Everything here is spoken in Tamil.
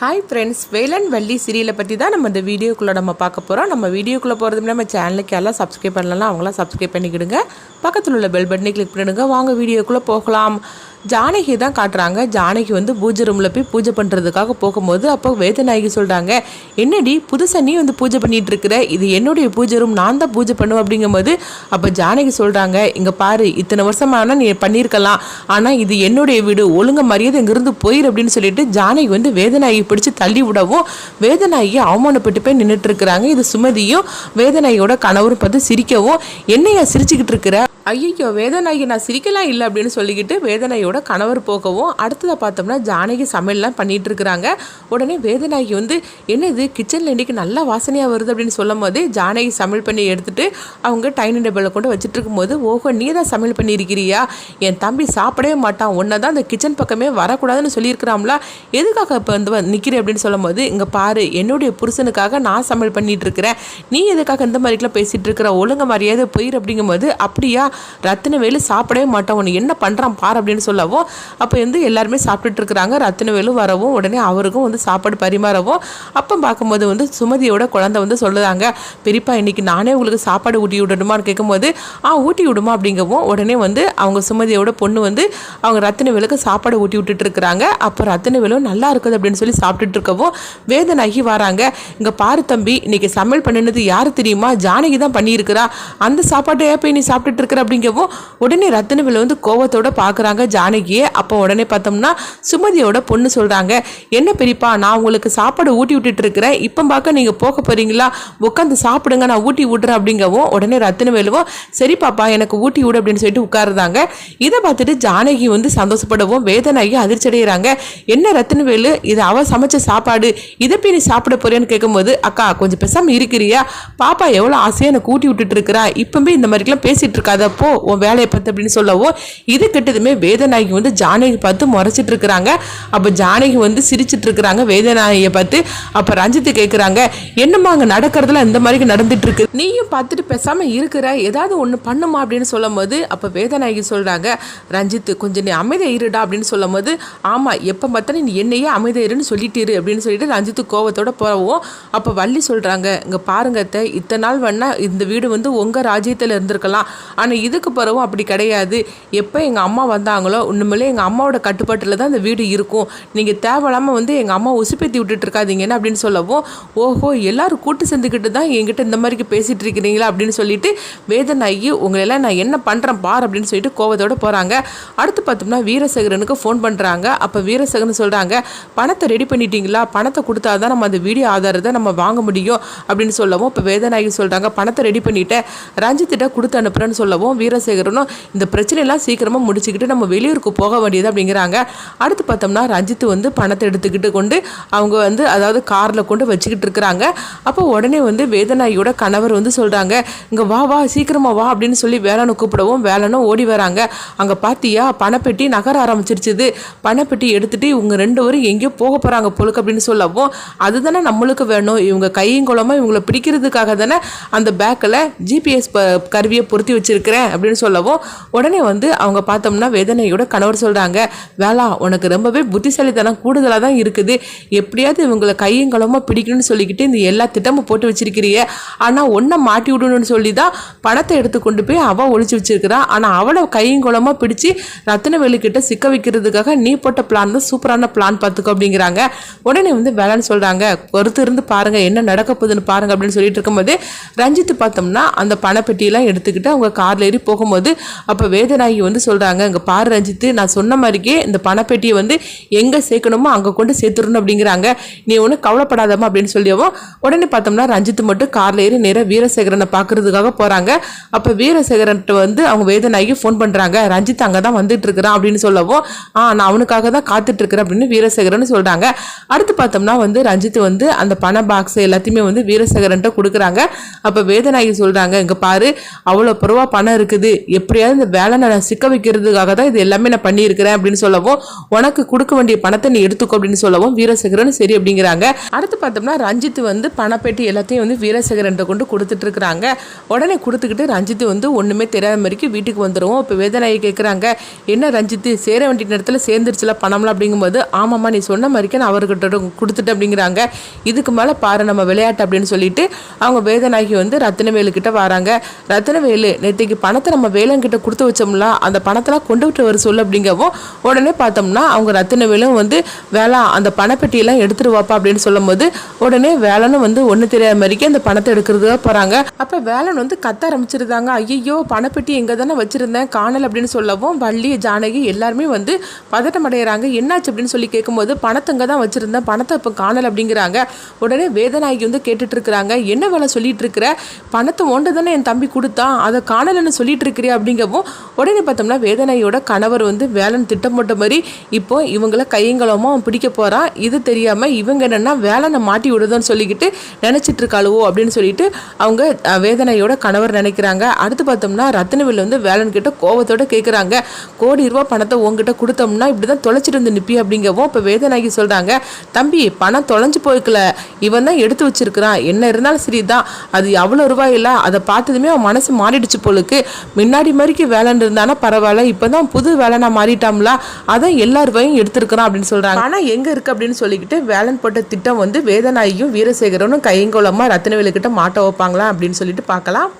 ஹாய் ஃப்ரெண்ட்ஸ் வேலன் வள்ளி சீரியலை பற்றி தான் நம்ம இந்த வீடியோக்குள்ளே நம்ம பார்க்க போகிறோம் நம்ம வீடியோக்குள்ளே போகிறது நம்ம சேனலுக்கு எல்லாம் சப்ஸ்கிரைப் பண்ணலாம் அவங்களாம் சப்ஸ்கிரைப் பண்ணிக்கிடுங்க. பக்கத்தில் உள்ள பெல் பட்டனை கிளிக் பண்ணிடுங்க. வாங்க வீடியோக்குள்ளே போகலாம். ஜானகி தான் காட்டுறாங்க. ஜானகி வந்து பூஜை ரூமில் போய் பூஜை பண்ணுறதுக்காக போகும்போது அப்போ வேதநாயகி சொல்கிறாங்க என்னடி புதுசாக நீ வந்து பூஜை பண்ணிகிட்டு இருக்கிற? இது என்னுடைய பூஜை ரூம் நான் தான் பூஜை பண்ணுவேன். அப்படிங்கும்போது அப்போ ஜானகி சொல்கிறாங்க இங்கே பாரு இத்தனை வருஷமான நீ பண்ணியிருக்கலாம். ஆனால் இது என்னுடைய வீடு. ஒழுங்க மரியாதை இங்கிருந்து போயிரு அப்படின்னு சொல்லிட்டு ஜானகி வந்து வேதநாயகி பிடிச்சி தள்ளி விடவும் வேதநாயகி அவமானப்பட்டு போய் நின்றுட்டு இருக்கிறாங்க. இது சுமதியும் வேதனையோட கணவரும் பார்த்து சிரிக்கவும் என்னையா சிரிச்சுக்கிட்டு இருக்கிற? ஐயோ வேதநாயகி நான் சிரிக்கலாம் இல்லை அப்படின்னு சொல்லிக்கிட்டு வேதநாயோட கணவர் போகவும் அடுத்ததை பார்த்தோம்னா ஜானகி சமையல்லாம் பண்ணிகிட்டு இருக்கிறாங்க உடனே வேதநாயகி வந்து என்ன இது கிச்சனில் இன்றைக்கி நல்லா வாசனையாக வருது அப்படின்னு சொல்லும் போது ஜானகி சமையல் பண்ணி எடுத்துட்டு அவங்க டைனிங் டேபிளில் கொண்டு வச்சுட்டு இருக்கும்போது ஓஹோ நீ தான் சமையல் பண்ணியிருக்கிறியா? என் தம்பி சாப்பிடவே மாட்டான். உன்னை தான் அந்த கிச்சன் பக்கமே வரக்கூடாதுன்னு சொல்லியிருக்கிறாங்களா எதுக்காக இப்போ வந்து நிற்கிறேன் அப்படின்னு சொல்லும்போது இங்கே பாரு என்னுடைய புருஷனுக்காக நான் சமையல் பண்ணிகிட்டு இருக்கிறேன் நீ எதுக்காக இந்த மாதிரிக்கெல்லாம் பேசிகிட்டு இருக்கிற ஒழுங்க மரியாதை போயிரு அப்படிங்கும்போது அப்படியா? ரத்தினவேலு சாப்பிடவே மாட்டான் உன்னை என்ன பண்ணுறான் பார் அப்படின்னு சொல்லவும் அப்போ வந்து எல்லாருமே சாப்பிட்டுட்டு இருக்கிறாங்க. ரத்தினவேலு வரவும் உடனே அவருக்கும் வந்து சாப்பாடு பரிமாறவும் அப்போ பார்க்கும்போது வந்து சுமதியோட குழந்தை வந்து சொல்லுதாங்க பெரியப்பா இன்னைக்கு நானே உங்களுக்கு சாப்பாடு ஊட்டி விடணுமான்னு கேட்கும்போது ஆ ஊட்டி விடுமா? அப்படிங்கவும் உடனே வந்து அவங்க சுமதியோட பொண்ணு வந்து அவங்க ரத்தினவேலுக்கு சாப்பாடு ஊட்டி விட்டுட்டு இருக்கிறாங்க. அப்போ ரத்தினவேலும் நல்லா இருக்குது அப்படின்னு சொல்லி சாப்பிட்டுட்டு இருக்கவும் வேதனாகி வராங்க. இங்கே பாரு தம்பி இன்னைக்கு சமையல் பண்ணினது யார் தெரியுமா? ஜானகி தான் பண்ணியிருக்கிறா. அந்த சாப்பாட்டை ஏன் போய் நீ சாப்பிட்டுட்டு இருக்கிற? அப்படிங்கவும் உடனே ரத்தினவேலு வந்து கோவத்தோட பார்க்குறாங்க ஜானகியை. அப்போ உடனே பார்த்தோம்னா சுமதியோட பொண்ணு சொல்கிறாங்க என்ன பெரியப்பா நான் உங்களுக்கு சாப்பாடு ஊட்டி விட்டுட்டு இருக்கிறேன். இப்போ பார்க்க நீங்கள் போக போகிறீங்களா உட்காந்து சாப்பிடுங்க நான் ஊட்டி விட்றேன் அப்படிங்கவும் உடனே ரத்தினவேலுவும் சரி பாப்பா எனக்கு ஊட்டி விடு அப்படின்னு சொல்லிட்டு உட்காருதாங்க இதை பார்த்துட்டு ஜானகி வந்து சந்தோஷப்படவும் வேதனாகி அதிர்ச்சி அடைகிறாங்க என்ன ரத்தினவேலு இது அவ சமைச்ச சாப்பாடு. இதை போய் நீ சாப்பிட போறியான்னு கேட்கும்போது அக்கா கொஞ்சம் பெசாமல் இருக்கிறியா? பாப்பா எவ்வளோ ஆசையாக எனக்கு ஊட்டி விட்டுட்டு இருக்கிறா. இப்பவே இந்த மாதிரிலாம் பேசிகிட்டு இருக்காத. போ உன் வேலையை பார்த்து அப்படின்னு சொல்லவும் இது கிட்டதுமே வேதநாயகி வந்து ஜானகி பார்த்து முறைச்சிட்டு இருக்கிறாங்க அப்போ ஜானகி வந்து சிரிச்சிட்டு இருக்கிறாங்க வேதநாயகியை பார்த்து. அப்போ ரஞ்சித்து கேட்குறாங்க என்னம்மா அங்கே நடக்கிறதுல இந்த மாதிரி நடந்துட்டு இருக்கு நீயும் பார்த்துட்டு பேசாமல் இருக்கிற ஏதாவது ஒன்று பண்ணுமா? அப்படின்னு சொல்லும் போது அப்போ வேதநாயகி சொல்கிறாங்க ரஞ்சித்து கொஞ்சம் நீ அமைதியா இருடா அப்படின்னு சொல்லும் போது ஆமாம் எப்போ பார்த்தாலும் நீ என்னையே அமைதியா இருன்னு சொல்லிட்டு இரு அப்படின்னு சொல்லிட்டு ரஞ்சித்து கோவத்தோட போகவும் அப்போ வள்ளி சொல்கிறாங்க இங்கே பாருங்க இத்தனை நாள் வேணா இந்த வீடு வந்து உங்கள் ராஜ்யத்தில் இருந்திருக்கலாம். ஆனால் இதுக்கு பிறகும் அப்படி கிடையாது. எப்போ எங்கள் அம்மா வந்தாங்களோ உண்மையிலே எங்கள் அம்மாவோட கட்டுப்பாட்டில் தான் இந்த வீடு இருக்கும். நீங்கள் தேவையில்லாமல் வந்து எங்கள் அம்மா உசுப்பேற்றி விட்டுட்டு இருக்காதீங்கன்னு அப்படின்னு சொல்லவும் ஓஹோ எல்லோரும் கூட்டு சேர்ந்துக்கிட்டு தான் என்கிட்ட இந்த மாதிரிக்கு பேசிகிட்டு இருக்கிறீங்களா அப்படின்னு சொல்லிட்டு வேதனாகி உங்களெல்லாம் நான் என்ன பண்ணுறேன் பார் அப்படின்னு சொல்லிட்டு கோவத்தோட போகிறாங்க அடுத்து பார்த்தோம்னா வீரசேகரனுக்கு ஃபோன் பண்ணுறாங்க அப்போ வீரசேகரன் சொல்கிறாங்க பணத்தை ரெடி பண்ணிட்டீங்களா? பணத்தை கொடுத்தா தான் நம்ம அந்த வீடியோ ஆதாரத்தை நம்ம வாங்க முடியும் அப்படின்னு சொல்லவும் இப்போ வேதநாயகி சொல்கிறாங்க பணத்தை ரெடி பண்ணிவிட்டேன் ரஞ்சித்திட்ட கொடுத்து அனுப்புகிறேன்னு சொல்லவும் வீரசேகரனும் இந்த பிரச்சனையெல்லாம் சீக்கிரமாக முடிச்சுக்கிட்டு நம்ம வெளியூருக்கு போக வேண்டியது அப்படிங்கிறாங்க. அடுத்து பார்த்தோம்னா ரஞ்சித் வந்து பணத்தை எடுத்துக்கிட்டு கொண்டு அவங்க வந்து அதாவது காரில் கொண்டு வச்சுக்கிட்டு இருக்கிறாங்க. அப்போ உடனே வந்து வேதனாயோட கணவர் வந்து சொல்கிறாங்க இங்கே வா வா சீக்கிரமா வா அப்படின்னு சொல்லி வேலனை கூப்பிடவும் வேலனும் ஓடி வராங்க. அங்கே பார்த்தியா பணப்பெட்டி நகர ஆரம்பிச்சிருச்சுது. பணப்பெட்டி எடுத்துகிட்டு இவங்க ரெண்டு பேரும் எங்கேயோ போக போகிறாங்க பொழுக்கு அப்படின்னு சொல்லவும் அதுதானே நம்மளுக்கு வேணும். இவங்க கையும் குளமாக இவங்களை பிடிக்கிறதுக்காக தானே அந்த பேக்கில் ஜிபிஎஸ் கருவியை பொருத்தி வச்சிருக்கிறேன் அப்படின்னு சொல்லவும் உடனே வந்து அவங்க பார்த்தோம்னா வேதனையோட கணவர் சொல்கிறாங்க வேளா உனக்கு ரொம்பவே புத்திசாலித்தனம் கூடுதலாக தான் இருக்குது. எப்படியாவது இவங்களை கையும் குளமாக பிடிக்கணும்னு சொல்லிக்கிட்டு இந்த எல்லா திட்டமும் போட்டு வச்சிருக்கிறிய ஆனால் ஒன்றை மாட்டி விடணும்னு சொல்லி தான் பணத்தை எடுத்து கொண்டு போய் அவள் ஒழிச்சு வச்சிருக்கிறா. ஆனால் அவளை கையும் குளமாக பிடிச்சி ரத்தினவேலு சிக்க வைக்கிறதுக்காக நீ போட்ட பிளான் தான் சூப்பரான பிளான் பார்த்துக்கோ அப்படிங்கிறாங்க. உடனே வந்து வேலைன்னு சொல்கிறாங்க பொறுத்து இருந்து பாருங்கள் என்ன நடக்க போகுதுன்னு பாருங்கள் அப்படின்னு சொல்லிட்டு இருக்கும்போது ரஞ்சித் பார்த்தோம்னா அந்த பணப்பெட்டியெல்லாம் எடுத்துக்கிட்டு அவங்க காரில் ஏறி போகும்போது அப்போ வேதநாயகி வந்து சொல்கிறாங்க அங்கே பாரு ரஞ்சித்து நான் சொன்ன மாதிரிக்கே இந்த பணப்பெட்டியை வந்து எங்கே சேர்க்கணுமோ அங்கே கொண்டு சேர்த்துடணும் அப்படிங்கிறாங்க. நீ ஒன்றும் கவலைப்படாதம்மா அப்படின்னு சொல்லியவும் உடனே பார்த்தோம்னா ரஞ்சித் மட்டும் காரில் ஏறி நேராக வீரசேகரனை பார்க்கறதுக்காக போகிறாங்க அப்போ வீரசேகரன்ட்டு வந்து அவங்க வேதநாயகி ஃபோன் பண்ணுறாங்க ரஞ்சித் அங்கே தான் வந்துட்டு இருக்கிறான் அப்படின்னு சொல்லவும் ஆ நான் அவனுக்காக தான் காத்துட்டு இருக்கிறேன் அப்படின்னு வீரசேகரன் சொல்கிறாங்க அடுத்து பார்த்தோம்னா வந்து ரஞ்சித் வந்து அந்த பண பாக்ஸ் எல்லாத்தையுமே வந்து வீரசேகரன்ட்ட கொடுக்குறாங்க. அப்போ வேதநாயகி சொல்கிறாங்க இங்கே பாரு அவ்வளோ பருவா பணம் இருக்குது. எப்படியாவது இந்த வேலை நான் சிக்க வைக்கிறதுக்காக தான் இது எல்லாமே நான் பண்ணியிருக்கிறேன் அப்படின்னு சொல்லவும் உனக்கு கொடுக்க வேண்டிய பணத்தை நீ எடுத்துக்கோ அப்படின்னு சொல்லவும் வீரசேகரன் சரி அப்படிங்கிறாங்க. அடுத்து பார்த்தோம்னா ரஞ்சித் வந்து பணப்பேட்டி எல்லாத்தையும் வந்து வீரசேகரன் கொண்டு கொடுத்துட்டு இருக்கிறாங்க உடனே கொடுத்துக்கிட்டு ரஞ்சித் வந்து ஒன்றுமே தெரியாத மாதிரிக்கு வீட்டுக்கு வந்துடுவோம் இப்போ வேதனாயை கேட்குறாங்க என்ன ரஞ்சித் சேர வேண்டிய நேரத்தில் சேர்ந்துருச்சுல பணம்லாம்? அப்படிங்கும்போது ஆமாம்மா நீ சொன்ன மாதிரிக்கே நான் அவர்கிட்ட கொடுத்துட்டு அப்படிங்கிறாங்க. இதுக்கு மேலே பாரு நம்ம விளையாட்டு அப்படின்னு சொல்லிட்டு அவங்க வேதநாயகி வந்து ரத்தினவேலு கிட்ட வராங்க. ரத்தினவேலு நேற்றுக்கு பணத்தை நம்ம வேலங்கிட்ட கொடுத்து வச்சோம்ல அந்த பணத்தெல்லாம் கொண்டு விட்டு வர சொல்லு அப்படிங்கவும் உடனே பார்த்தோம்னா அவங்க ரத்தின வேலும் வந்து வேளா அந்த பணப்பெட்டியெல்லாம் எடுத்துட்டு வாப்பா அப்படின்னு சொல்லும்போது உடனே வேலனும் வந்து ஒன்று தெரியாத மாதிரிக்கு அந்த பணத்தை எடுக்கிறதுக்காக போகிறாங்க அப்போ வேலன் வந்து கத்த ஆரம்பிச்சிருந்தாங்க. ஐயோ பணப்பெட்டி எங்கே தானே வச்சுருந்தேன் காணல் அப்படின்னு சொல்லவும் வள்ளி ஜானகி எல்லாருமே வந்து பதட்டம் அடைகிறாங்க என்னாச்சு? அப்படின்னு சொல்லி கேட்கும்போது பணத்தங்க தான் வச்சுருந்தேன் பணத்தை இப்போ காணல் அப்படிங்கிறாங்க. உடனே வேதநாயகி வந்து கேட்டுட்டு இருக்கிறாங்க. என்ன வேலை சொல்லிட்டு இருக்கிற? பணத்தை ஒன்று தானே என் தம்பி கொடுத்தான். அதை காணலன்னு சொல்லிட்டு இருக்கிறியா அப்படிங்கவும் உடனே பார்த்தோம்னா வேதனையோட கணவர் வந்து வேலன் திட்டம் போட்ட மாதிரி இப்போ இவங்கள கையங்களமாக அவன் பிடிக்க போகிறான் இது தெரியாமல் இவங்க என்னென்னா வேலனை மாட்டி விடுதோன்னு சொல்லிக்கிட்டு நினச்சிட்டு இருக்காளுவோ அப்படின்னு சொல்லிட்டு அவங்க வேதனையோட கணவர் நினைக்கிறாங்க. அடுத்து பார்த்தோம்னா ரத்தினவில் வந்து வேலன் கிட்ட கோவத்தோட கேட்குறாங்க கோடி ரூபா பணத்தை உங்ககிட்ட கொடுத்தோம்னா இப்படி தான் தொலைச்சிட்டு வந்து நிப்பி அப்படிங்கவும் இப்போ வேதனாகி சொல்கிறாங்க தம்பி பணம் தொலைஞ்சு போய்க்கல. இவன் தான் எடுத்து வச்சிருக்கிறான். என்ன இருந்தாலும் சரிதான். அது அவ்வளோ ரூபாய் இல்லை. அதை பார்த்ததுமே அவன் மனசு மாறிடுச்சு போலுக்கு. முன்னாடி மாதிரிக்கு வேலைன்னு இருந்தானா பரவாயில்ல இப்போதான் புது வேலை நான் மாறிட்டோம்ல அதான் எல்லா ரூபாயும் எடுத்திருக்கிறான் அப்படின்னு சொல்றாங்க. ஆனால் எங்க இருக்கு அப்படின்னு சொல்லிக்கிட்டு வேலன் போட்ட திட்டம் வந்து வேதநாயகியும் வீரசேகரனும் கைங்கோலமாக ரத்தினவேலு கிட்ட மாட்ட வைப்பாங்களா அப்படின்னு சொல்லிட்டு பார்க்கலாம்.